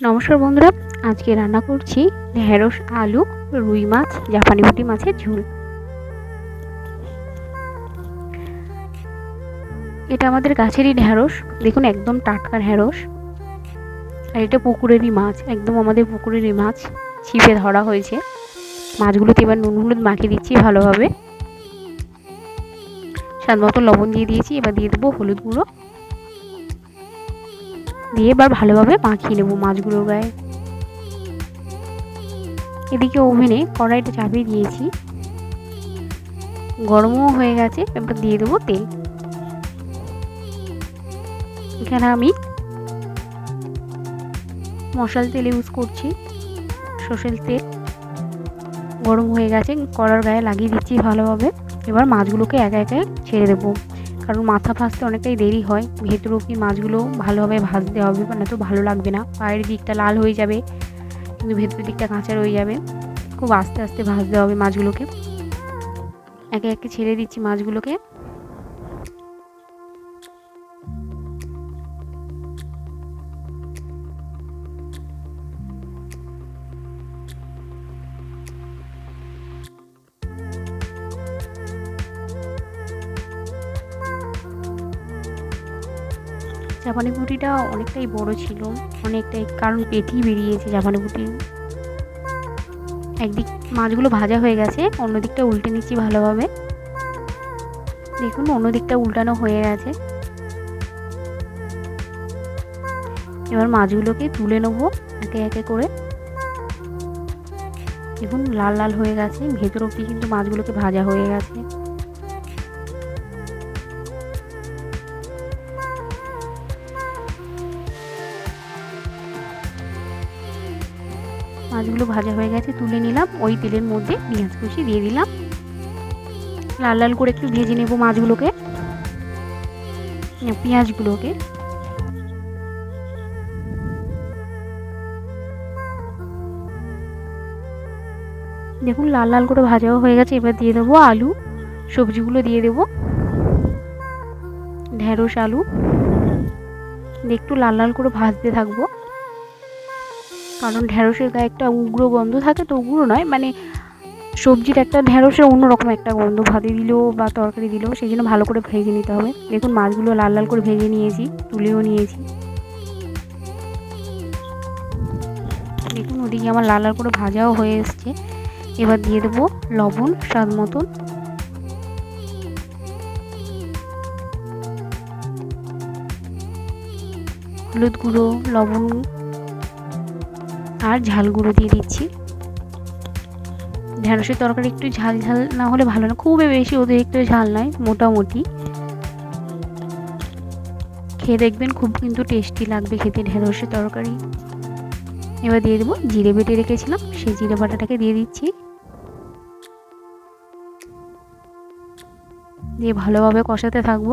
নমস্কার বন্ধুরা, আজকে রান্না করছি ঢেঁড়স, আলু, রুই মাছ, জাপানি পুঁটি মাছের ঝোল। এটা আমাদের গাছেরই ঢেঁড়স, দেখুন একদম টাটকা ঢেঁড়স। আর এটা পুকুরেরই মাছ, একদম আমাদের পুকুরেরই মাছ, ছিপে ধরা হয়েছে। মাছগুলোতে এবার নুন হলুদ মাখিয়ে দিচ্ছি ভালোভাবে। স্বাদ মতো লবণ দিয়ে দিয়েছি, এবার দিয়ে দেবো হলুদ গুঁড়ো। দিয়ে এবার ভালোভাবে মাখিয়ে নেব মাছগুলোর গায়ে। এদিকে ওভেনে কড়াইটা চাপিয়ে দিয়েছি। গরমও হয়ে গেছে, এবার দিয়ে দেবো তেল। এখানে আমি মশাল তেল ইউজ করছি, সর্ষের তেল। গরম হয়ে গেছে, কড়ার গায়ে লাগিয়ে দিচ্ছি ভালোভাবে। এবার মাছগুলোকে একা একা ছেড়ে দেবো। কারণ মাথা ভাজতে অনেকটাই দেরি হয়। ভেতরেও কি মাছগুলো ভালোভাবে ভাজতে হবে মানে তো ভালো লাগবে না। পায়ের দিকটা লাল হয়ে যাবে, কিন্তু ভেতরের দিকটা কাঁচা রয়ে যাবে। খুব আস্তে আস্তে ভাজতে হবে মাছগুলোকে। একে একে ছেড়ে দিচ্ছি মাছগুলোকে। জাপানি পুঁটিটা অনেকটাই বড় ছিল, অনেকটাই, কারণ পেটি বেরিয়েছে জাপানি পুঁটির একদিক মাছগুলো ভাজা হয়ে গেছে অন্য দিকটা উল্টে নিচ্ছি ভালোভাবে। দেখুন অন্য দিকটা উল্টানো হয়ে গেছে। এবার মাছগুলোকে তুলে নেব একে একে করে। দেখুন, লাল লাল হয়ে গেছে, ভেতর অব্দি কিন্তু মাছগুলোকে ভাজা হয়ে গেছে। মাছগুলো ভাজা হয়ে গেছে, তুলে নিলাম, ওই তেলের মধ্যে পেঁয়াজ কুচি দিয়ে দিলাম। লাল লাল করে একটু ভেজে নেব মাছগুলোকে, পেঁয়াজগুলোকে। দেখুন, লাল লাল করে ভাজাও হয়ে গেছে, এবার দিয়ে দেবো আলু, সবজিগুলো দিয়ে দেবো। ঢেঁড়স, আলু, একটু লাল লাল করে ভাজতে থাকব। কারণ ঢ্যাঁড়সের গায়ে একটা উগ্র গন্ধ থাকে তো উগ্র নয় মানে সবজির একটা ঢ্যাঁড়সের অন্যরকম একটা গন্ধ, ভাতে দিলেও বা তরকারি দিলেও সেই জন্য ভালো করে ভেজে নিতে হবে। দেখুন মাছগুলো লাল লাল করে ভেজে নিয়েছি, তুলেও নিয়েছি। দেখুন ওদিকে আমার লাল লাল করে ভাজাও হয়ে এসছে। এবার দিয়ে দেবো লবণ স্বাদ মতন হলুদ গুঁড়ো, লবণ আর ঝাল গুঁড়ো দিয়ে দিচ্ছি। ঢ্যাঁড়সের তরকারি একটু ঝাল ঝাল না হলে ভালো না, খুবই বেশি অতিরিক্ত ঝাল নয়, মোটামুটি। খেয়ে দেখবেন খুব কিন্তু টেস্টি লাগবে খেতে ঢেঁড়সের তরকারি। এবার দিয়ে দেবো জিরে বেটে রেখেছিলাম, সেই জিরে বাটাটাকে দিয়ে দিচ্ছি। দিয়ে ভালোভাবে কষাতে থাকব।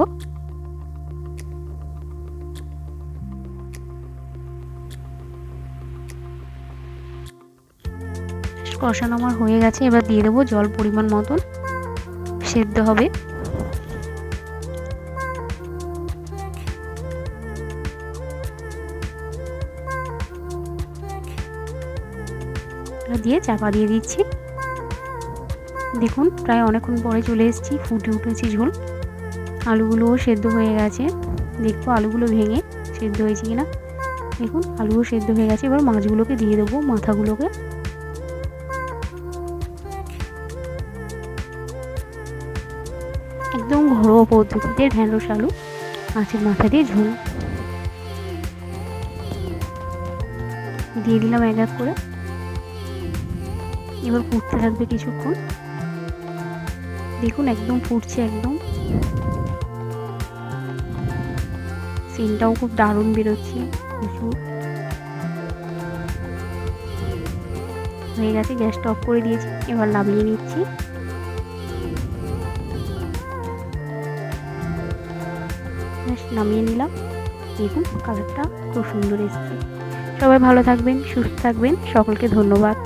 কষানো আমার হয়ে গেছে, এবার দিয়ে দেবো জল পরিমাণ মতন। সেদ্ধ হবে। দিয়ে চাপা দিয়ে দিচ্ছি। দেখুন, প্রায় অনেকক্ষণ পরে চলে এসেছি, ফুটে উঠেছি ঝোল। আলুগুলোও সেদ্ধ হয়ে গেছে। দেখব আলুগুলো ভেঙে সেদ্ধ হয়েছে কিনা। দেখুন, আলুও সেদ্ধ হয়ে গেছে। এবার মাছগুলোকে দিয়ে দেবো, মাথাগুলোকে। একদম ঘরোয়া পদ্ধতিতে ঢ্যাঁড়স আলু মাছের মাথা দিয়ে ঝোল। দিয়ে দিলাম এক এক করে। এবার ফুটতে থাকবে কিছুক্ষণ। দেখুন একদম ফুটছে একদম। সিনটাও খুব দারুণ বেরোচ্ছে, প্রচুর। হয়ে গেছে, গ্যাসটা অফ করে দিয়েছি, এবার নামিয়ে নিচ্ছি। নামিয়ে নিলাম। দেখুন কালারটা খুব সুন্দর এসছে। সবাই ভালো থাকবেন সুস্থ থাকবেন। সকলকে ধন্যবাদ।